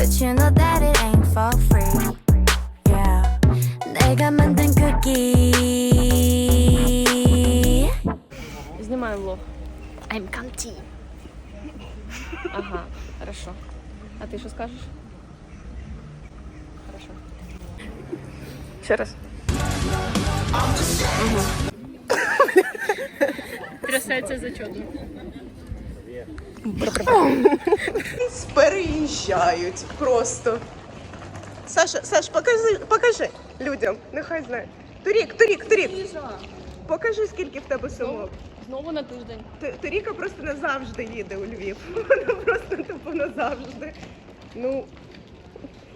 but you know that it ain't for free. Yeah, 내가 만든 cookie. Знімаю влог. I'm comfy. Ага, хорошо. А ти що скажеш? Хорошо. Ще раз. Трясеться за чудо. переїжджають просто. Саша, Саш, покажи, покажи людям, нехай знають. Турік, Турік, Турік. Покажи, скільки в тебе сумок. Знову на тиждень. Т- Туріка просто назавжди їде у Львів. Вона просто типу назавжди. Ну,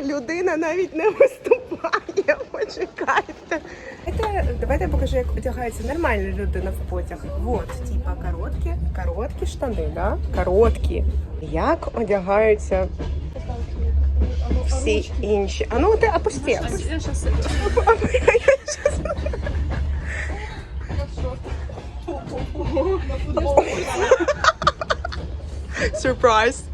людина навіть не виступає, почекайте. Давайте, давайте я покажу, як одягається нормальна людина в потяг. Вот, типа короткі, короткі штани, да? Короткі. Як одягаються всі інші. А ну ти опусти. Я щас Surprise.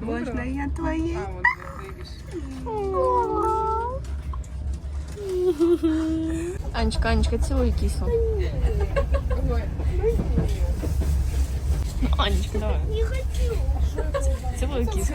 Можна я твоє? Анечка, Анечка, цілуй кису. Анечка, давай. Не хочу. Целую киску.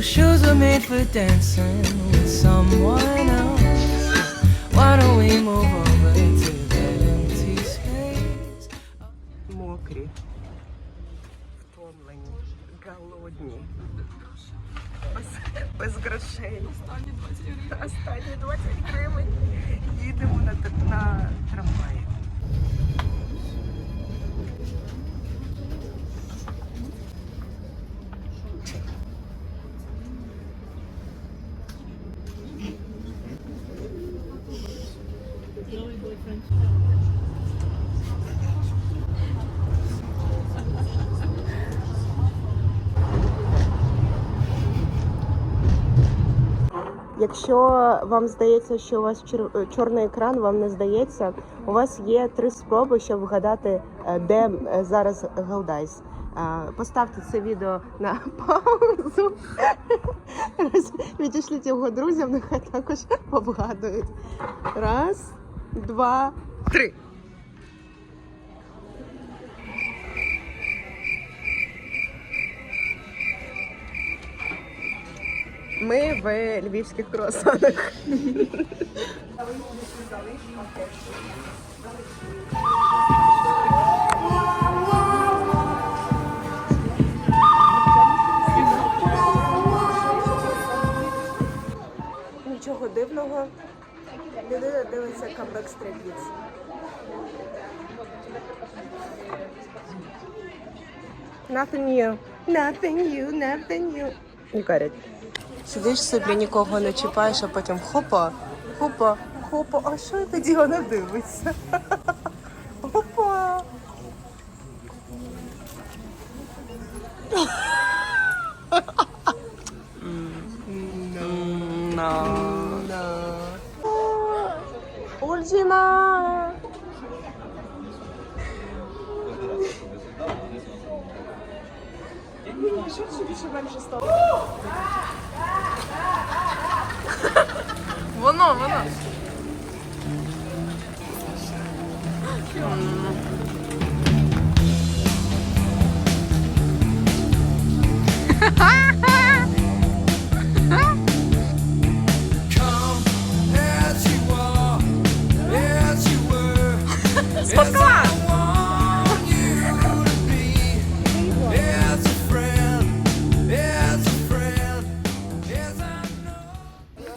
Those shoes were made for dancing with someone else. Why don't we move over to that empty space? Мокрі, втомлені, голодні. Без, без грошей. Останні 20 гривень. Останні 20 гривень. Якщо вам здається, що у вас чор- чорний екран, вам не здається, у вас є три спроби, щоб вгадати, е, де е, зараз Галдайс. Е, Поставте це відео на паузу. Відійшліть його друзям, нехай також обгадують. Раз, два, три. Ми в львівських круасанах. Нічого дивного. Людина дивиться камбек Kids. Nothing new. Nothing new, nothing new. You got it. Сидиш собі, нікого не чіпаєш, а потім хопа, хопа, хопа. А що тоді вона дивиться? I know.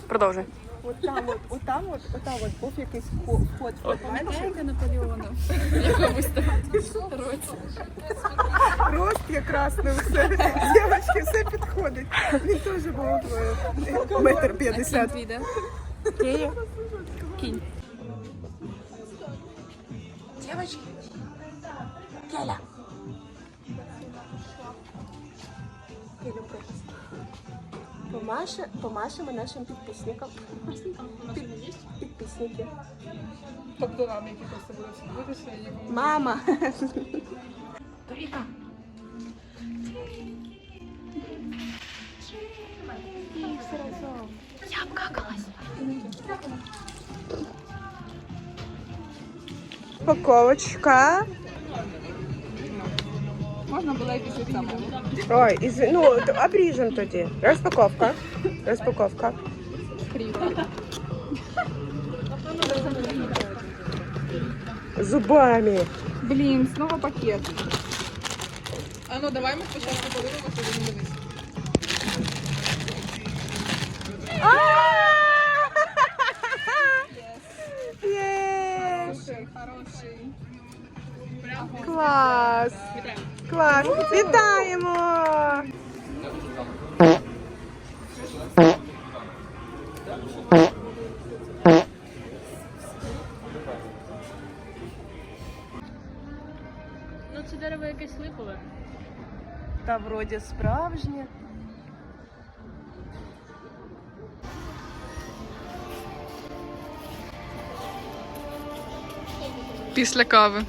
Продовжуй. Там, от, от там, от, от там от був якийсь Рост якраз не все. Дівчатки, все підходить. Він теж був е, метр п'ятдесят. Кінь. Девочки. Келя. Келя. Помаше, помашемо нашим підписникам. Підписники. Тобто нам, які просто будуть дивитися, і їм Мама. Упаковочка. можна було і після цього. Ой, із... ну, обріжемо тоді. Розпаковка. Розпаковка. Зубами. Блін, знову пакет. А ну давай ми спочатку подивимося, він дивись. Є! Хороший, хороший. Клас! Клас! Вітаємо! Та вроді справжнє. Після кави.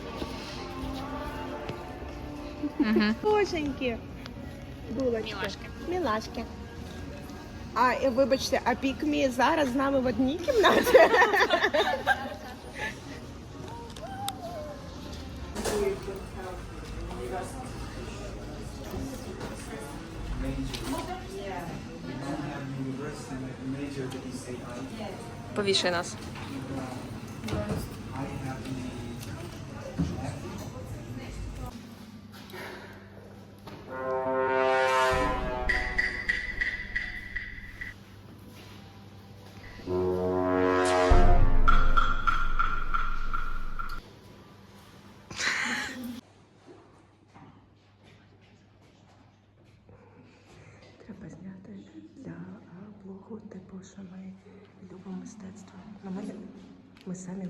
Боженьки. Булочки. Мілашки. Мілашки. А, і вибачте, а пікмі зараз з нами в одній кімнаті? Повішай нас.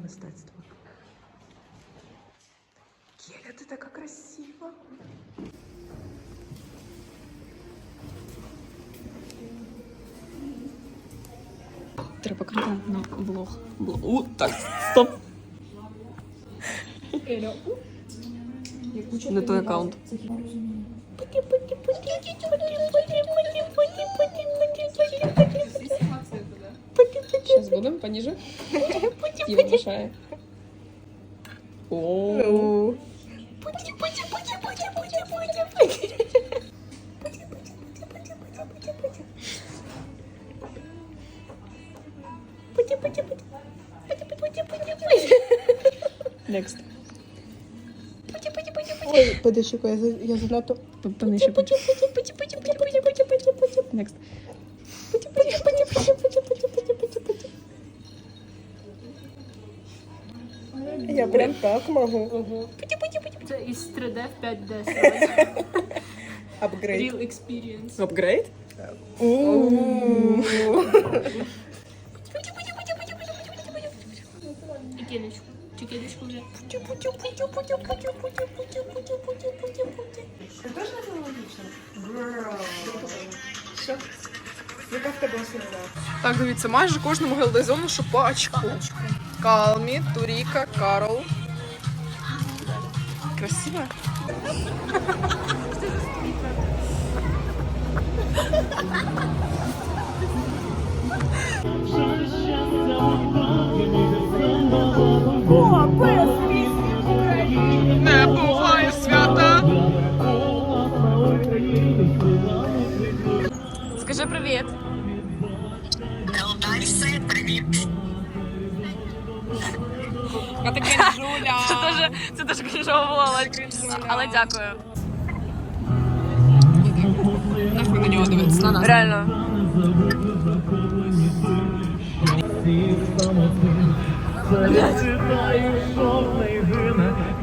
Мистецтво. Келя, ти така красива. Треба контент на блог. блог. У, так, стоп. Не той аккаунт. Сейчас будем пониже. Пути, пути. О. Пути, пути, пути, пути, пути, пути, пути. Next. Пути, пути, пути, пути. Ой, подожди, я, я занадто... Пути, пути, пути, пути, пути, пути, пути, пути, пути. Next. Я прям так можу. Це із 3D в 5D. Апгрейд. Real experience. Апгрейд? І кілечку. Чи кілечку вже? Яка в тебе основа? Так, дивіться, майже кожному гелдезону що пачку. Калмі, Турика, Карл. красиво. Не Я таке Жуля. Це дуже, це дуже крінжово було, але, але дякую. Нахуй на нього дивитися на нас. Реально.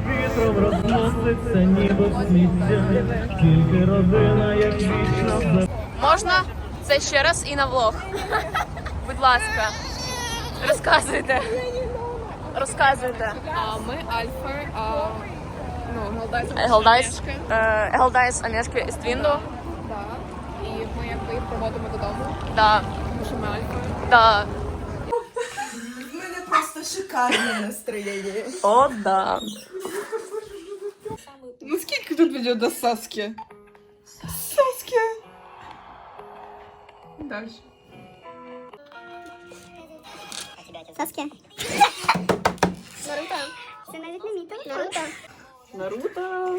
Вітром розноситься ніби сміття, тільки родина, як вічна Можна це ще раз і на влог. Будь ласка. Розказуйте. Розказуйте. А ми Альфа, а, ну, Галдайс. Елдайс. Елдайс Амешки із Твінду. Да. І ми якби їх проводимо додому, Да. тому що ми Альфа. Да. У мене просто шикарне настроєння. О, да. Ну скільки тут відео до Саски? Саски. Дальше. Саскія. Наруто. Це навіть не міто. Наруто.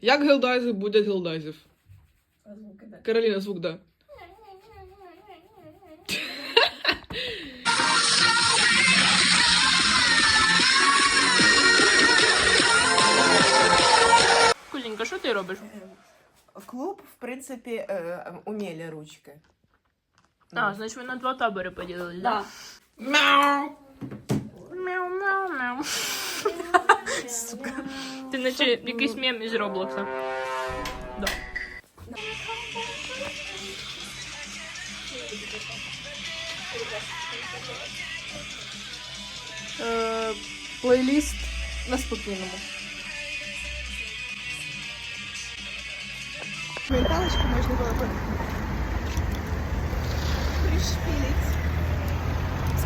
Як гелдайзи будуть гелдайзів? Кароліна, звук, да. Кулінька, що ти робиш? Клуб, в принципі, е, умілі ручки. А, значить ви на два табори поділили, да? Мяу. Мяу, мяу, мяу. Сука. Ти наче якийсь мем із Роблокса. Да. Е, Плейліст на спокійному. Менталочку можна було б пришпілити.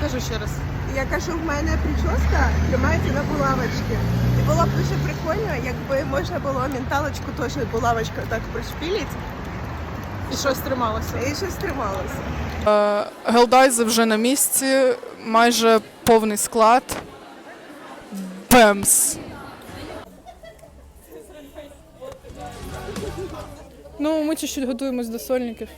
Скажи ще раз. Я кажу, в мене прическа тримається на булавочці. І було б дуже прикольно, якби можна було менталочку теж булавочкою так пришпілити І щось трималося. і щось трималося. Гелдайзи вже на місці, майже повний склад. Бемс. Ну, ми чуть-чуть готуємось до сольників.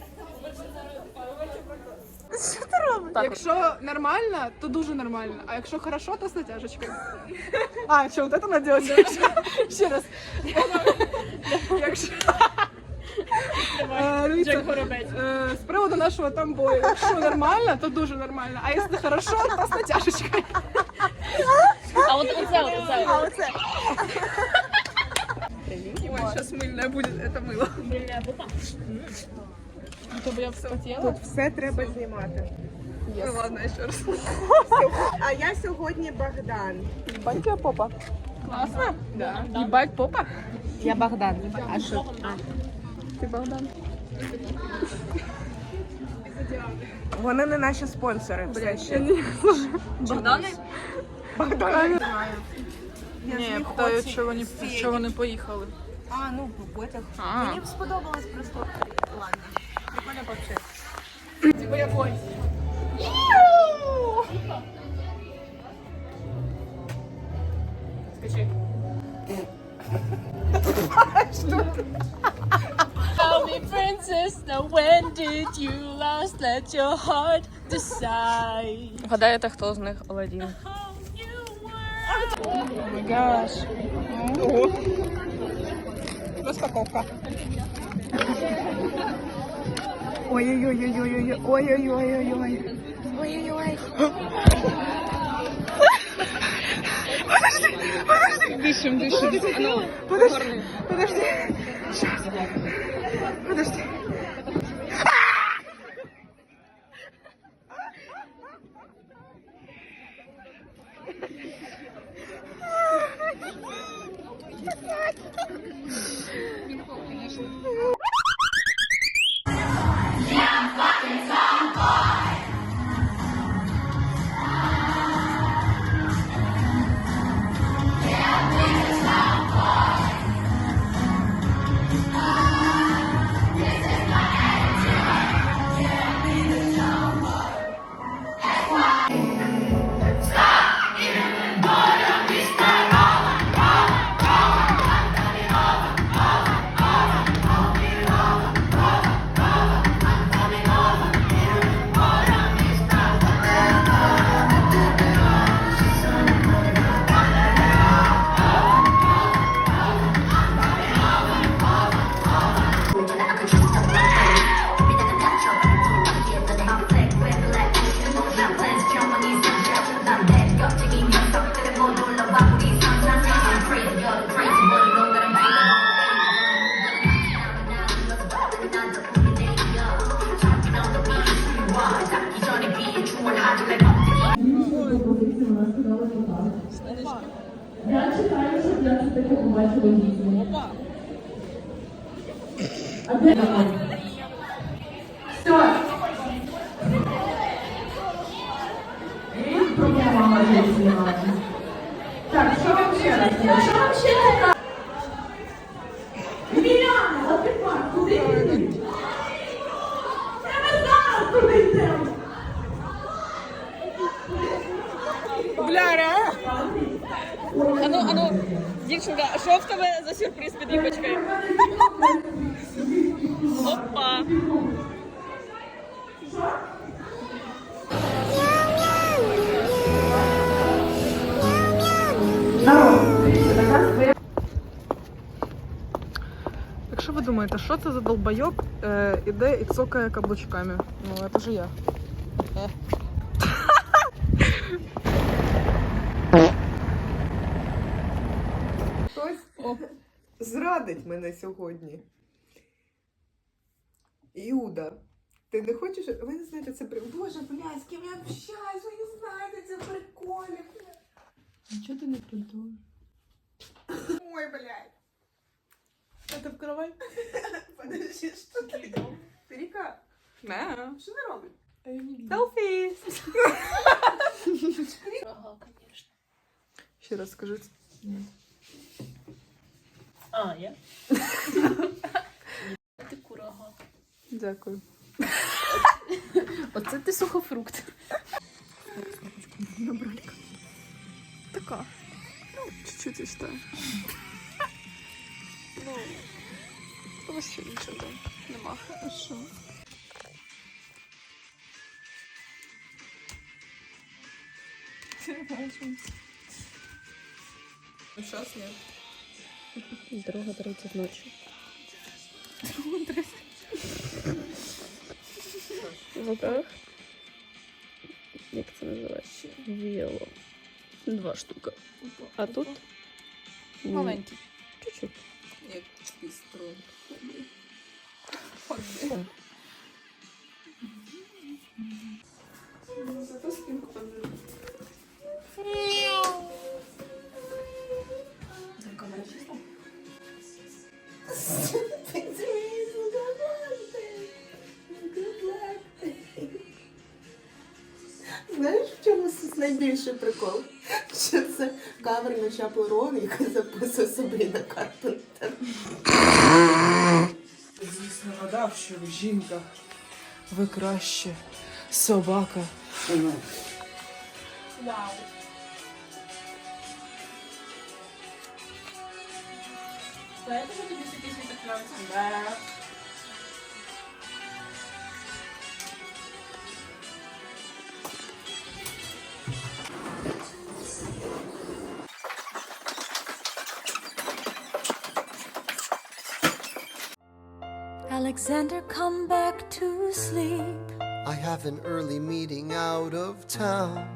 Так, Якщо нормально, то дуже нормально. А якщо хорошо, то з натяжечкою. А, що, вот это наділося? Ще раз. Якщо... Е, З приводу нашого там бою. Якщо нормально, то дуже нормально. А якщо хорошо, то з натяжечкою. А от оце, от оце. А оце Ой, сейчас мыльное будет, это мыло. Чтобы я вспотела? тут все треба знімати. Ну ладно, еще раз. А я сьогодні Богдан. Ебать тебя попа. Классно? Да. Ебать попа? Я Богдан. А що? Ты Богдан. Вони не наші спонсори. Все ще. Богдани? Богдан. Ні, я питаю, чого вони, чого вони поїхали. А, ну, потяг. А. Мені сподобалось просто. Ладно. Прикольно вообще. Типа якой? Скажи. Tell me, princess, now when did you last let your heart decide Гадаєте, хто з них Аладдін? how you were? Розпаковка. Ой-ой-ой-ой-ой-ой. Ой-ой-ой-ой-ой. Ой-ой-ой. Подожди, подожди. Дышим, дышим. Подожди, подожди. подожди. Сейчас. Подожди. дівчинка, а що в тебе за сюрприз під юбочкою? Опа! Якщо ви думаєте, що це за долбойоб е, іде і цокає каблучками? Ну, це ж я. зрадить мене сьогодні. Іуда. Ти не хочеш? Ви не знаєте, це при... Боже, блядь, з ким я общаюсь, ви не знаєте, це прикольно. Нічого ти не придумав. Ой, блядь. Это в кровать? Подожди, что ты? Перека, Не. что ты робишь? Селфі! Ага, конечно. Ще раз скажи. А, я? Ти курага. Дякую. Оце ти сухофрукт. Набралька. Така. Ну, чуть-чуть і. Ну, вообще нічого там нема. Хорошо. Ну, Сейчас нет. Друга 30 ночі. В руках. Як це називається? Віло. Два штука. А тут? Маленький. Чуть-чуть. Як піструн. Знаєш, в чому найбільший прикол? Що це кавер на Чаплу Роун, яка записує Сабріна Карпентер. Звісно, гадав, що ви жінка. Ви краще. Собака. Вау. Поэтому тобі всі пісні так нравятся? Да. Alexander, come back to sleep. I have an early meeting out of town.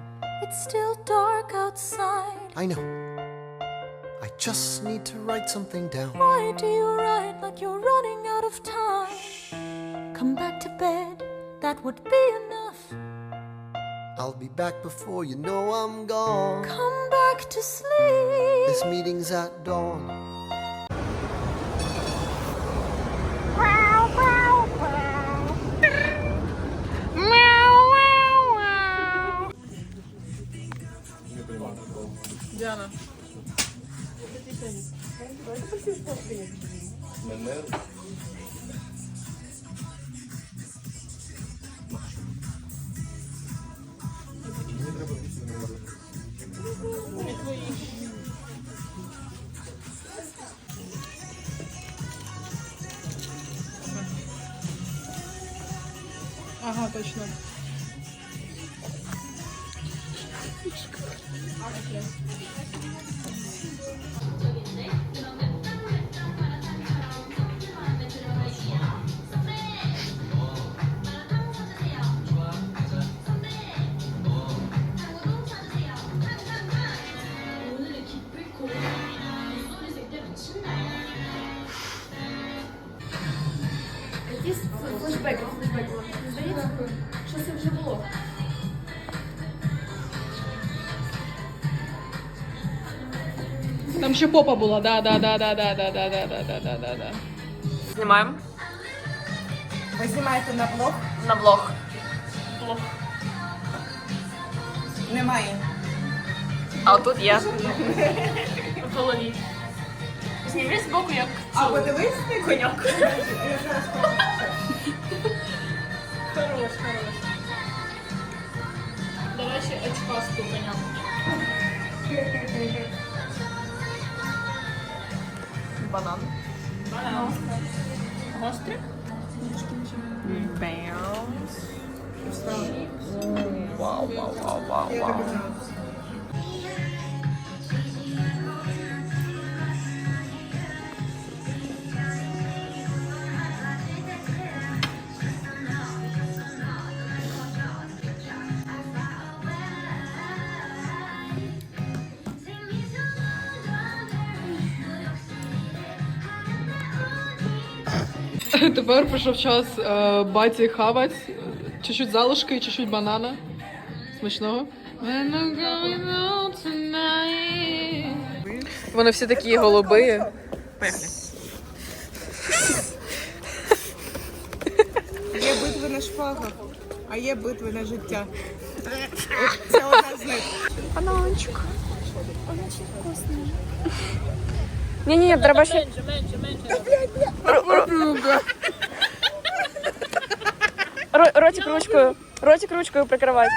It's still dark outside. I know. I just need to write something down. Why do you write like you're running out of time? Shh. Come back to bed, that would be enough. I'll be back before you know I'm gone. Come back to sleep. This meeting's at dawn. Діана. Ага, точно. Флешбеки, флешбеки. Здається, що це вже було. Там ще попа була, да, да, да, да, да, да, да, да, да, да, да, да, да. Знімаємо Ви знімаєте на блог? на влог. Влог. Немає. А тут я. В голові. Зніми з боку, як Або дивись, коняк. Я зараз. Хорош, хорош. До речі, очкасту коньок. Банан. Банан. Гострий? Баунс. Вау, вау, вау, вау, вау. Тепер прийшов час е, баті хавать. Чуть-чуть залишки чуть-чуть банана. Смачного. Вони всі такі голуби. Є битви на шпагах, а є битви на життя. Це одна з них. Бананчик. Ні, ні, треба ще. Ро- Ротик ручкою. Ротик ручкою прикривати.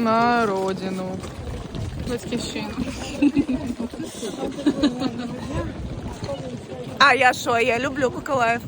На родину. Батьківщину. А я що? Я люблю Коколаїв.